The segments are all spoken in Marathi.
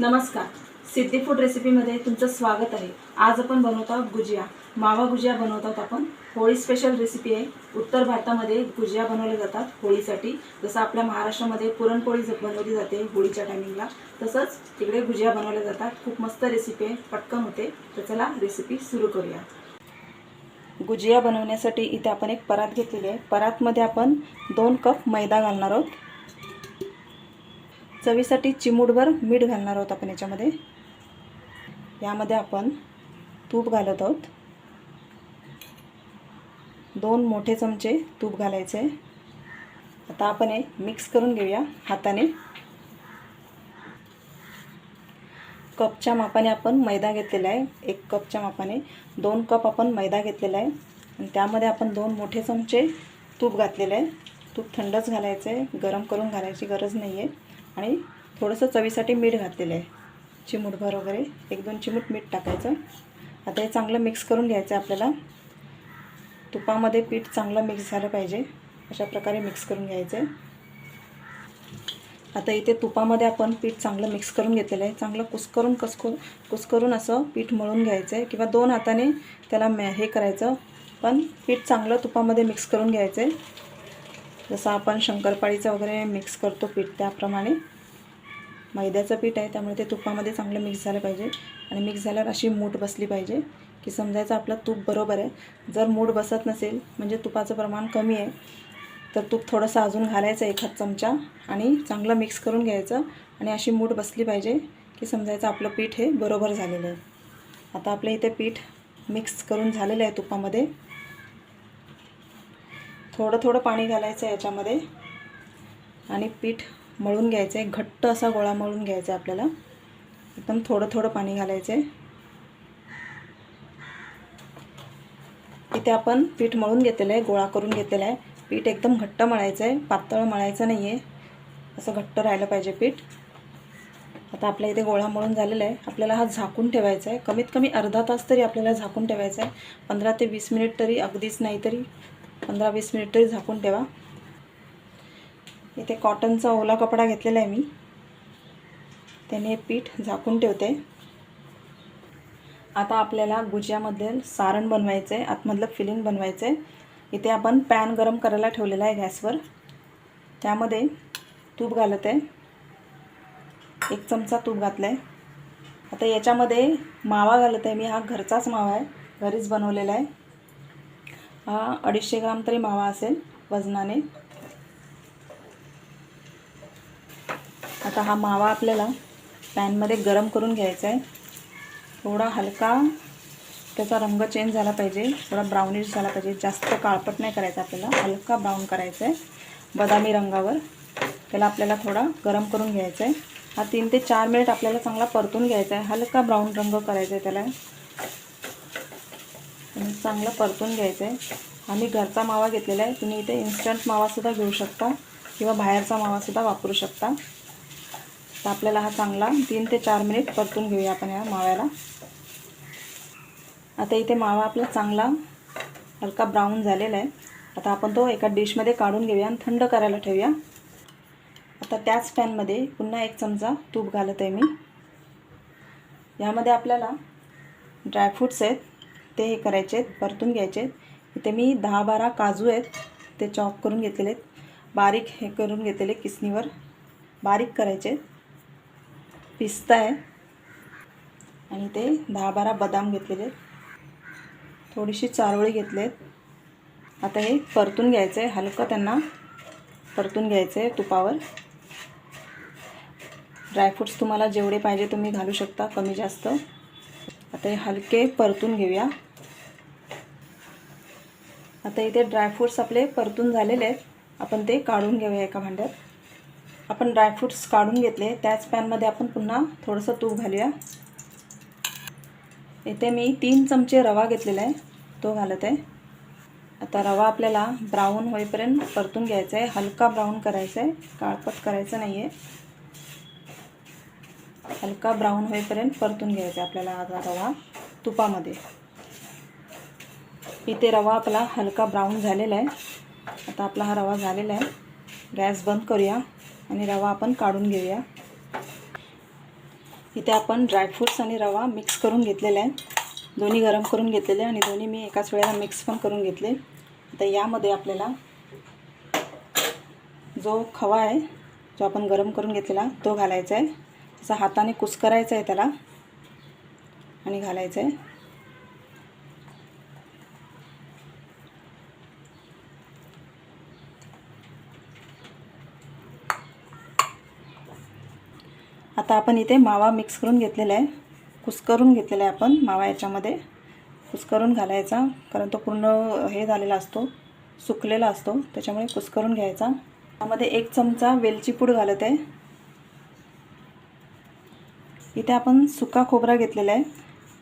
नमस्कार. सिद्धी फूड रेसिपीमध्ये तुमचं स्वागत आहे. आज आपण बनवत आहोत गुजिया. मावा गुजिया बनवत आहोत आपण. होळी स्पेशल रेसिपी आहे. उत्तर भारतामध्ये गुजिया बनवल्या जातात होळीसाठी. जसं आपल्या महाराष्ट्रामध्ये पुरणपोळी बनवली जाते होळीच्या टायमिंगला तसंच तिकडे गुजिया बनवल्या जातात. खूप मस्त रेसिपी आहे. पटकन होते. तर चला रेसिपी सुरू करूया. गुजिया बनवण्यासाठी इथे आपण एक परात घेतलेली आहे. परातमध्ये आपण दोन कप मैदा घालणार आहोत. चवीसाठी चिमूटभर मीठ घालणार आहोत आपण याच्यामध्ये. यामध्ये आपण तूप घालत आहोत. दोन मोठे चमचे तूप घालायचे. आता आपण हे मिक्स करून घेऊया हाताने. कपच्या मापाने आपण मैदा घेतलेला आहे. एक कपच्या मापाने. दोन कप आपण मैदा घेतलेला आहे. आणि त्यामध्ये आपण दोन मोठे चमचे तूप घातलेलं आहे. तूप थंडच घालायचं आहे गरम करून घालायची गरज नाही आहे आणि थोडंसं चवीसाठी मीठ घातलेलं आहे. चिमूटभर वगैरे एक दोन चिमूट मीठ टाकायचं. आता हे चांगलं मिक्स करून घ्यायचं आहे आपल्याला. तुपामध्ये पीठ चांगलं मिक्स झालं पाहिजे. अशा प्रकारे मिक्स करून घ्यायचं आहे. आता इथे तुपामध्ये आपण पीठ चांगलं मिक्स करून घेतलेलं आहे. चांगलं कुसकरून कसकून कुसकरून असं पीठ मळून घ्यायचं आहे. किंवा दोन हाताने त्याला मॅ हे करायचं. पण पीठ चांगलं तुपामध्ये मिक्स करून घ्यायचं आहे. जसं आपण शंकरपाळीचं वगैरे मिक्स करतो पीठ त्याप्रमाणे. मैद्याचं पीठ आहे त्यामुळे ते तुपामध्ये चांगलं मिक्स झालं पाहिजे. आणि मिक्स झाल्यावर अशी मूठ बसली पाहिजे की समजायचं आपलं तूप बरोबर आहे. जर मूठ बसत नसेल म्हणजे तुपाचं प्रमाण कमी आहे तर तूप थोडंसं अजून घालायचं एखाद चमचा आणि चांगलं मिक्स करून घ्यायचं. आणि अशी मूठ बसली पाहिजे की समजायचं आपलं पीठ हे बरोबर झालेलं आहे. आता आपलं इथे पीठ मिक्स करून झालेलं आहे तुपामध्ये. थोडं थोडं पाणी घालायचं आहे याच्यामध्ये. आणि पीठ मळून घ्यायचं आहे घट्ट असा गोळा मळून घ्यायचा आहे आपल्याला. एकदम थोडं थोडं पाणी घालायचं आहे इथे आपण पीठ मळून घेतलेलं आहे गोळा करून घेतलेला आहे पीठ एकदम घट्ट मळायचं आहे पातळ मळायचं नाही आहे असं घट्ट राहिलं पाहिजे पीठ. आता आपल्या इथे गोळा मळून झालेला आहे आपल्याला हा झाकून ठेवायचा आहे कमीत कमी अर्धा तास तरी आपल्याला झाकून ठेवायचा आहे पंधरा ते वीस मिनिट तरी अगदीच नाही तरी. पंधरा वीस मिनिट तरी झाकून ठेवा. इथे कॉटनचा ओला कपडा घेतलेला आहे मी. त्याने हे पीठ झाकून ठेवते. आता आपल्याला गुजियामध्ये सारण बनवायचं आहे आतमधलं फिलिंग बनवायचं आहे इथे आपण पॅन गरम करायला ठेवलेला आहे गॅसवर. त्यामध्ये तूप घालत आहे. एक चमचा तूप घातला आहे आता याच्यामध्ये मावा घालत आहे मी. हा घरचाच मावा आहे. घरीच बनवलेला आहे. हा अडीचशे ग्राम तरी मावा असेल वजनाने. आता हा मावा आपल्याला पॅनमध्ये गरम करून घ्यायचा आहे. थोडा हलका त्याचा रंग चेंज झाला पाहिजे. थोडा ब्राउनिश झाला पाहिजे. जास्त काळपट नाही करायचा आपल्याला. हलका ब्राऊन करायचा आहे बदामी रंगावर. त्याला आपल्याला थोडा गरम करून घ्यायचा आहे हा तीन ते चार मिनिट आपल्याला चांगला परतून घ्यायचा आहे हलका ब्राऊन रंग करायचा आहे त्याला. आणि चांगलं परतून घ्यायचं आहे आम्ही घरचा मावा घेतलेला आहे. तुम्ही इथे इन्स्टंट मावासुद्धा घेऊ शकता किंवा बाहेरचा मावासुद्धा वापरू शकता. तर आपल्याला हा चांगला तीन ते चार मिनिट परतून घेऊया आपण या माव्याला. आता इथे मावा आपला चांगला हलका ब्राऊन झालेला आहे. आता आपण तो एका डिशमध्ये काढून घेऊया आणि थंड करायला ठेवूया. आता त्याच पॅनमध्ये पुन्हा एक चमचा तूप घालत आहे मी. यामध्ये आपल्याला ड्रायफ्रूट्स आहेत. ते हे करायचे आहेत परतून घ्यायचे आहेत. इथे मी दहा बारा काजू आहेत ते चॉप करून घेतलेले आहेत. बारीक हे करून घेतलेले किसणीवर. बारीक करायचे आहेत. पिस्ता आहे. आणि ते दहा बारा बदाम घेतलेले आहेत. थोडीशी चारोळी घेतले आहेत. आता हे परतून घ्यायचं आहे. हलकं त्यांना परतून घ्यायचं आहे तुपावर. ड्रायफ्रूट्स तुम्हाला जेवढे पाहिजे तुम्ही घालू शकता कमी जास्त. आता हे हलके परतून घेऊया. आता इथे ड्रायफ्रूट्स आपले परतून झालेले आहेत. आपण ते काढून घेऊया एका भांड्यात. आपण ड्रायफ्रूट्स काढून घेतले. त्याच पॅनमध्ये आपण पुन्हा थोडंसं तूप घालूया. इथे मी तीन चमचे रवा घेतलेला आहे. तो घालत आहे. आता रवा आपल्याला ब्राऊन होईपर्यंत परतून घ्यायचा आहे. हलका ब्राऊन करायचा आहे. काळपट करायचं नाही आहे हलका ब्राऊन होईपर्यंत परतून घ्यायचा आहे आपल्याला हा रवा तुपामध्ये. इथे रवा आपला हलका ब्राऊन झालेला आहे. आता आपला हा रवा झालेला आहे. गॅस बंद करूया आणि रवा आपण काढून घेऊया. इथे आपण ड्रायफ्रूट्स आणि रवा मिक्स करून घेतलेला आहे. दोन्ही गरम करून घेतलेले आहे आणि दोन्ही मी एकाच वेळेला मिक्स पण करून घेतले. आता यामध्ये आपल्याला जो खवा आहे जो आपण गरम करून घेतलेला तो घालायचा आहे. त्याचा हाताने कुस्करायचा आहे त्याला आणि घालायचं आहे आता आपण इथे मावा मिक्स करून घेतलेला आहे. कुस्करून घेतलेला आहे आपण मावा याच्यामध्ये. कुस्करून घालायचा कारण तो पूर्ण हे झालेला असतो सुकलेला असतो त्याच्यामुळे कुस्करून घ्यायचा. त्यामध्ये एक चमचा वेलची पूड घालत आहे. इथे आपण सुका खोबरा घेतलेला आहे.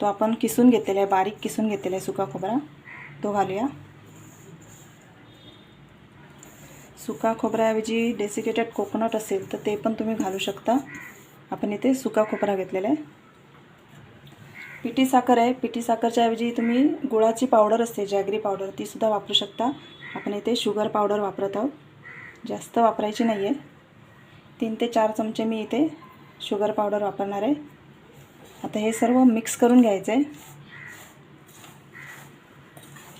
तो आपण किसून घेतलेला आहे. बारीक किसून घेतलेला आहे सुका खोबरा. तो घालूया. सुका खोबऱ्याऐवजी डेसिकेटेड कोकोनट असेल तर ते पण तुम्ही घालू शकता. आपण इथे सुका खोबरा घेतलेला आहे. पिठी साखर आहे. पिठी साखरच्या ऐवजी तुम्ही गुळाची पावडर असते जॅगरी पावडर तीसुद्धा वापरू शकता. आपण इथे शुगर पावडर वापरत आहोत. जास्त वापरायची नाही आहे तीन ते चार चमचे मी इथे शुगर पावडर वापरणार आहे. आता हे सर्व मिक्स करून घ्यायचं आहे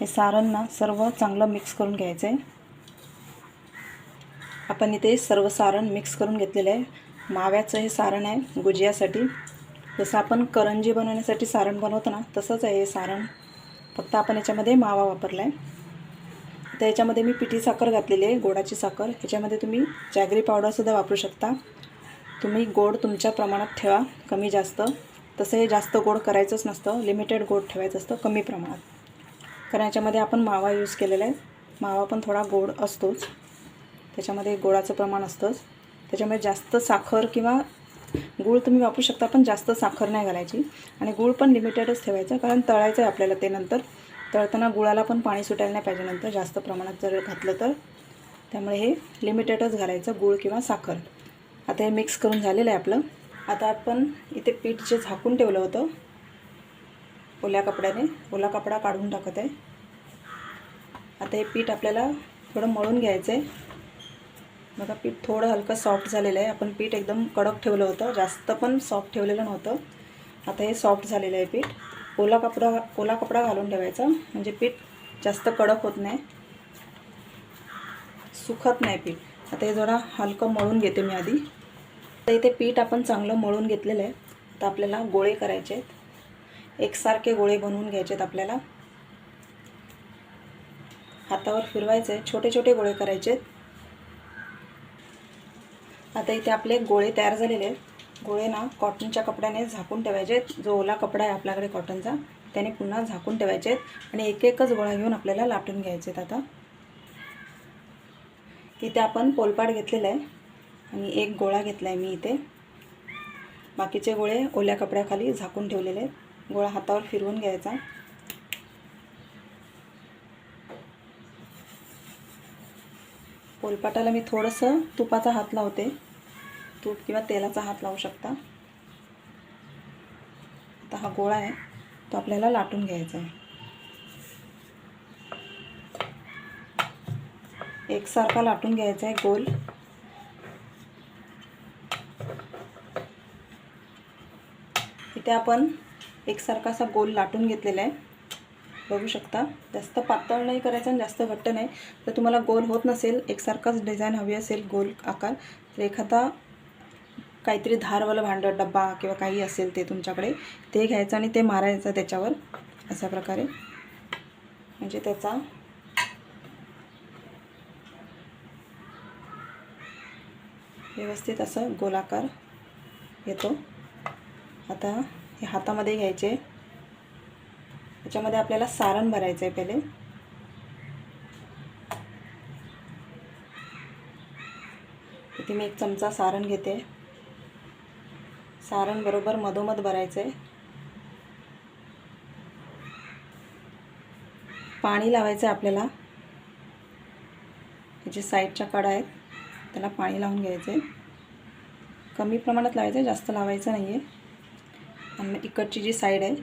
हे सारण ना सर्व चांगलं मिक्स करून घ्यायचं आहे आपण इथे सर्व सारण मिक्स करून घेतलेलं आहे. माव्याचं हे सारण आहे गुजियासाठी. जसं आपण करंजी बनवण्यासाठी सारण बनवतो ना तसंच आहे हे सारण. फक्त आपण याच्यामध्ये मावा वापरला आहे तर याच्यामध्ये मी पिठी साखर घातलेली आहे गोडाची साखर. ह्याच्यामध्ये तुम्ही जॅगरी पावडरसुद्धा वापरू शकता. तुम्ही गोड तुमच्या प्रमाणात ठेवा कमी जास्त. तसं हे जास्त गोड करायचंच नसतं. लिमिटेड गोड ठेवायचं असतं कमी प्रमाणात. कारण याच्यामध्ये आपण मावा यूज केलेला आहे. मावा पण थोडा गोड असतोच. त्याच्यामध्ये गोडाचं प्रमाण असतंच. त्याच्यामुळे जास्त साखर किंवा गूळ तुम्ही वापरू शकता पण जास्त साखर नाही घालायची. आणि गूळ पण लिमिटेडच ठेवायचं कारण तळायचं आहे आपल्याला ते नंतर. तळताना गुळाला पण पाणी सुटायला नाही पाहिजे नंतर. जास्त प्रमाणात जर घातलं तर. त्यामुळे हे लिमिटेडच घालायचं गूळ किंवा साखर. आता हे मिक्स करून झालेलं आहे आपलं. आता आपण इथे पीठ जे झाकून ठेवलं होतं ओल्या कपड्याने ओला कपडा काढून टाकत आहे. आता हे पीठ आपल्याला थोडं मळून घ्यायचं आहे बघा पीठ थोडं हलकं सॉफ्ट झालेलं आहे. आपण पीठ एकदम कडक ठेवलं होतं. जास्त पण सॉफ्ट ठेवलेलं नव्हतं. आता हे सॉफ्ट झालेलं आहे पीठ. ओला कपडा ओला कपडा घालून ठेवायचा. म्हणजे पीठ जास्त कडक होत नाही. सुखत नाही पीठ. आता हे जरा हलकं मळून घेते मी आधी. तर इथे पीठ आपण चांगलं मळून घेतलेलं आहे. तर आपल्याला गोळे करायचे आहेत. एकसारखे गोळे बनवून घ्यायचे आहेत आपल्याला. हातावर फिरवायचे छोटे छोटे गोळे करायचे आहेत. आता इथे आपले गोळे तयार झालेले आहेत. गोळे ना कॉटनच्या कपड्याने झाकून ठेवायचे आहेत. जो ओला कपडा आहे आपल्याकडे कॉटनचा त्याने पुन्हा झाकून ठेवायचे आहेत. आणि एक एकच गोळा घेऊन आपल्याला लाटून घ्यायचे आहेत आता. इथे आपण पोलपाट घेतलेला आहे आणि एक गोळा घेतला आहे मी इथे. बाकीचे गोळे ओल्या कपड्याखाली झाकून ठेवलेले आहेत. गोळा हातावर फिरवून घ्यायचा. पोलपाटाला मी थोडंसं तुपाचा हात लावते. तूप किंवा तेलाचा हात लावू शकता. आता हा गोळा आहे. तो आपल्याला लाटून घ्यायचा आहे. एकसारखा लाटून घ्यायचा आहे गोल. इथे आपण एकसारखा असा गोल लाटून घेतलेला आहे. बघू शकता. जास्त पातळ नाही करायचं आणि जास्त घट्ट नाही. तर तुम्हाला गोल होत नसेल एकसारखाच डिझाईन हवी असेल गोल आकार तर एखादा काहीतरी धारवालं भांडं डब्बा किंवा काही असेल ते तुमच्याकडे ते घ्यायचं आणि ते मारायचं त्याच्यावर. अशा प्रकारे. म्हणजे त्याचा व्यवस्थित असं गोलाकार येतो. आता हे हातामध्ये घ्यायचे. त्याच्यामध्ये आपल्याला सारण भरायचं आहे पहिले इथे मी एक चमचा सारण घेते. सारण बरोबर मधोमध भरायचं आहे पाणी लावायचं आहे आपल्याला जे साईडच्या कडा आहेत त्याला पाणी लावून घ्यायचं आहे कमी प्रमाणात लावायचं आहे जास्त लावायचं नाही आहे आणि मग इकडची जी साईड आहे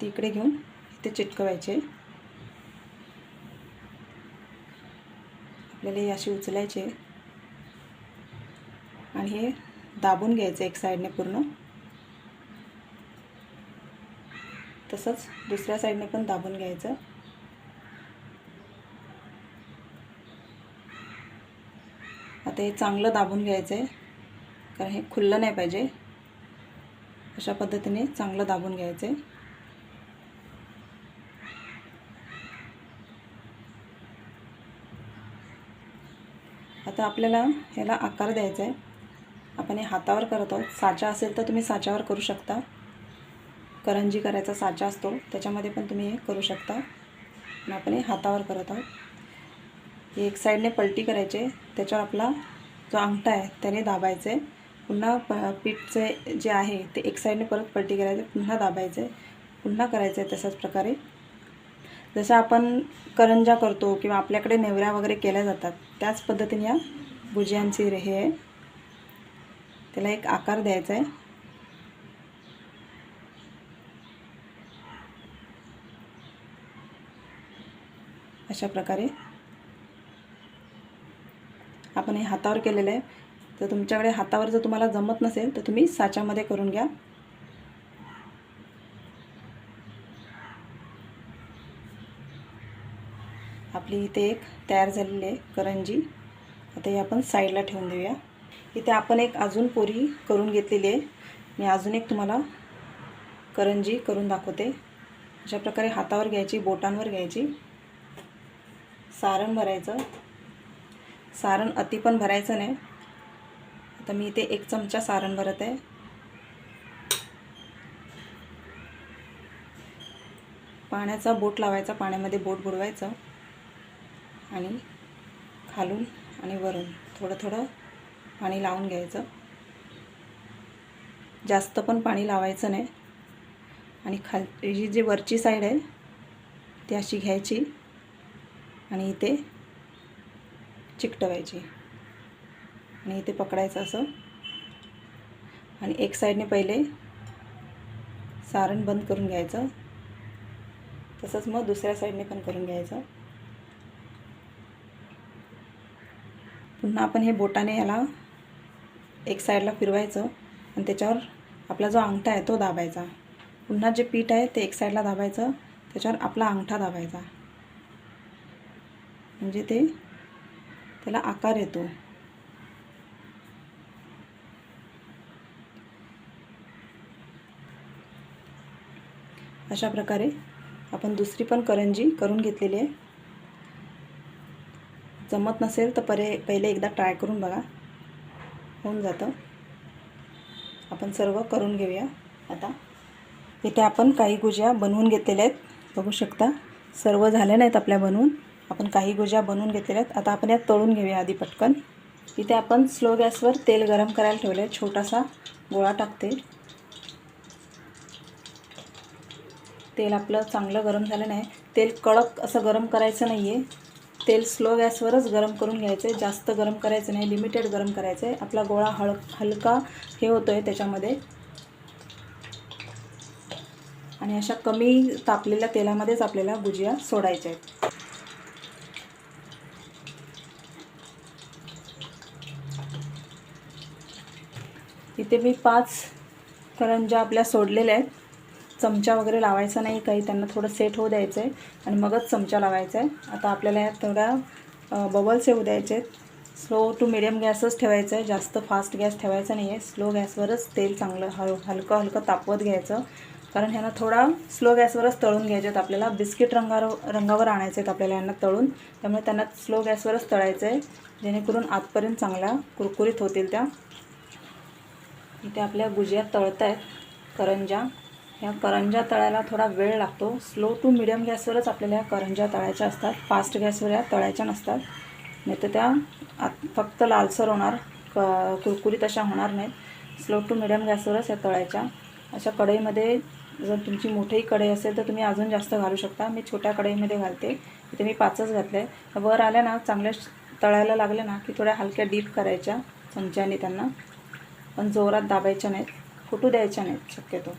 ती इकडे घेऊन इथे चिटकवायची. आहे आपल्याला हे अशी उचलायचे. आणि हे दाबून घ्यायचं एक साईडने पूर्ण. तसंच दुसऱ्या साईडने पण दाबून घ्यायचं. आता हे चांगलं दाबून घ्यायचं आहे. कारण हे खुल्लं नाही पाहिजे. अशा पद्धतीने चांगलं दाबून घ्यायचं आहे. आता आपल्याला ह्याला आकार द्यायचा आहे. आपण हे हातावर करत आहोत. साचा असेल तर तुम्ही साच्यावर करू शकता. करंजी करायचा साचा असतो. त्याच्यामध्ये पण तुम्ही हे करू शकता. आणि आपण हे हातावर करत आहोत. एक साईडने पलटी करायचे. त्याच्यावर आपला जो अंगठा आहे त्याने दाबायचे. पुन्हा प पीठचे जे आहे ते एक साईडने परत पलटी करायचे. पुन्हा दाबायचे. पुन्हा करायचं आहे तशाच प्रकारे. जसं आपण करंजा करतो किंवा आपल्याकडे नेवऱ्या वगैरे केल्या जातात त्याच पद्धतीने या भुजियांची हे आहे. त्याला एक आकार द्यायचा आहे. अशा प्रकारे. आपण हे हातावर केलेलं आहे. तर तुमच्याकडे हातावर जर तुम्हाला जमत नसेल तर तुम्ही साच्यामध्ये करून घ्या. आपली इथे एक तयार झालेली आहे करंजी. आता ही आपण साईडला ठेवून देऊया. इथे आपण एक अजून पोरी करून घेतलेली आहे. मी अजून एक तुम्हाला करंजी करून दाखवते. अशा प्रकारे हातावर घ्यायची बोटांवर घ्यायची. सारण भरायचं. सारण अति पण भरायचं नाही. आता मी इथे एक चमचा सारण भरत आहे. पाण्याचा बोट लावायचा पाण्यामध्ये बोट बुडवायचं आणि खालून आणि वरून थोडं थोडं पाणी लावून घ्यायचं. जास्त पण पाणी लावायचं नाही. आणि खाल ही जी वरची साईड आहे ती अशी घ्यायची आणि इथे चिकटवायची. आणि इथे पकडायचं असं. आणि एक साईडने पहिले सारण बंद करून घ्यायचं. तसंच मग दुसऱ्या साईडने पण करून घ्यायचं. पुन्हा आपण हे बोटाने याला एक साईडला फिरवायचं आणि त्याच्यावर आपला जो अंगठा आहे तो दाबायचा. पुन्हा जे पीठ आहे ते एक साईडला दाबायचं. त्याच्यावर आपला अंगठा दाबायचा. म्हणजे ते त्याला आकार येतो. अशा प्रकारे आपण दुसरी पण करंजी करून घेतलेली आहे. जमत नसेल तर परे पहिले एकदा ट्राय करून बघा. होऊन जातं. आपण सर्व करून घेऊया. आता इथे आपण काही गुज्या बनवून घेतलेल्या आहेत. बघू शकता. सर्व झाल्या नाहीत आपल्या बनवून. आपण काही गुज्या बनवून घेतलेल्या आहेत. आता आपण यात तळून घेऊया आधी पटकन. इथे आपण स्लो गॅसवर तेल गरम करायला ठेवलं आहे छोटासा गोळा टाकते. तेल आपलं चांगलं गरम झालं नाही. तेल कडक असं गरम करायचं नाही आहे तेल स्लो गॅसवरच गरम करून घ्यायचं आहे जास्त गरम करायचं नाही. लिमिटेड गरम करायचं आहे आपला गोळा हळ हलका हे होतो आहे त्याच्यामध्ये. आणि अशा कमी तापलेल्या तेलामध्येच आपल्याला भुजिया सोडायच्या आहेत. इथे मी पाच करंजा आपल्या सोडलेल्या आहेत चमचा वगैरे लावायचा नाही काही त्यांना थोडं सेट होऊ द्यायचं आहे आणि मगच चमचा लावायचा आहे आता आपल्याला यात थोड्या बबल्स येऊ द्यायचे आहेत स्लो टू मिडियम गॅसच ठेवायचं आहे जास्त फास्ट गॅस ठेवायचा नाही आहे स्लो गॅसवरच तेल चांगलं हळू हलकं हलकं तापवत घ्यायचं. कारण ह्यांना थोडा स्लो गॅसवरच तळून घ्यायचे आहेत आपल्याला. बिस्किट रंगावर रंगावर आणायचे आहेत आपल्याला यांना तळून. त्यामुळे त्यांना स्लो गॅसवरच तळायचं आहे जेणेकरून आतपर्यंत चांगल्या कुरकुरीत होतील त्या. इथे आपल्या गुजिया तळत आहेत करंजा. ह्या करंजा तळायला थोडा वेळ लागतो. स्लो टू मिडियम गॅसवरच आपल्याला ह्या करंजा तळायच्या असतात. फास्ट गॅसवर या तळायच्या नसतात. नाही तर त्या आत फक्त लालसर होणार क कुरकुरीत अशा होणार नाहीत. स्लो टू मिडियम गॅसवरच ह्या तळायच्या. अशा कढईमध्ये जर तुमची मोठी कढई असेल तर तुम्ही अजून जास्त घालू शकता. मी छोट्या कढईमध्ये घालते. इथे मी पाचच घातले. वर आल्या ना चांगल्या तळायला लागले ना की थोड्या हलक्या डीप करायच्या चमच्याने त्यांना. पण जोरात दाबायच्या नाहीत. फुटू द्यायच्या नाहीत शक्यतो.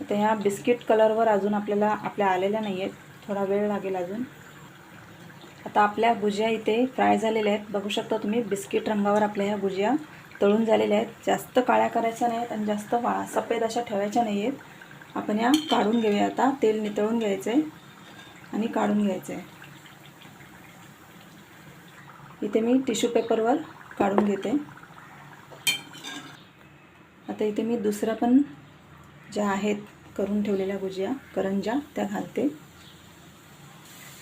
आता ह्या बिस्किट कलरवर अजून आपल्याला आपल्या आलेल्या नाही आहेत थोडा वेळ लागेल अजून. आता आपल्या भुजिया इथे फ्राय झालेल्या आहेत. बघू शकता तुम्ही बिस्किट रंगावर आपल्या ह्या भुजिया तळून झालेल्या आहेत. जास्त काळ्या करायच्या नाहीत आणि जास्त वा सफेद अशा ठेवायच्या नाही आहेत आपण या काढून घेऊया आता. तेल नितळून घ्यायचं आहे आणि काढून घ्यायचं आहे इथे मी टिश्यू पेपरवर काढून घेते. आता इथे मी दुसरा पण ज्या आहेत करून ठेवलेल्या भुजिया करंजा त्या घालते.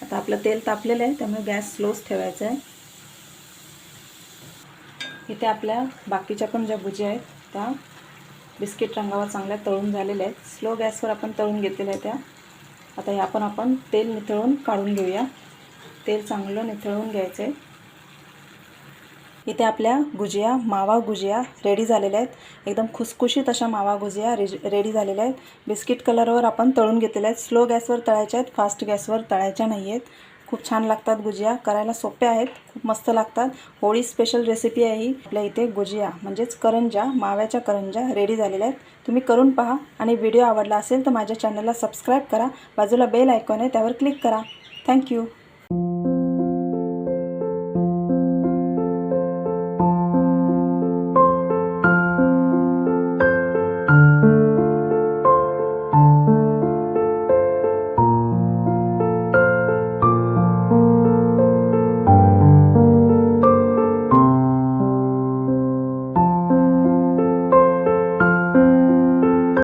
आता आपलं तेल तापलेलं आहे त्यामुळे गॅस स्लोच ठेवायचा आहे. इथे आपल्या बाकीच्या पण ज्या भुजिया आहेत त्या बिस्किट रंगावर चांगल्या तळून झालेल्या आहेत. स्लो गॅसवर आपण तळून घेतलेल्या आहेत त्या. आता या पण आपण तेल निथळून काढून घेऊया. तेल चांगलं निथळून घ्यायचं आहे. इथे आपल्या गुजिया मावा गुजिया रेडी झालेल्या आहेत. एकदम खुसखुशीत अशा मावा गुजिया रेज रेडी झालेल्या आहेत. बिस्किट कलरवर आपण तळून घेतलेल्या आहेत. स्लो गॅसवर तळायच्या आहेत. फास्ट गॅसवर तळायच्या नाही आहेत. खूप छान लागतात गुजिया. करायला सोप्या आहेत. खूप मस्त लागतात. होळी स्पेशल रेसिपी आहे ही. आपल्या इथे गुजिया म्हणजेच करंजा माव्याच्या करंजा रेडी झालेल्या आहेत. तुम्ही करून पहा. आणि व्हिडिओ आवडला असेल तर माझ्या चॅनलला सबस्क्राईब करा. बाजूला बेल आयकॉन आहे. त्यावर क्लिक करा. थँक्यू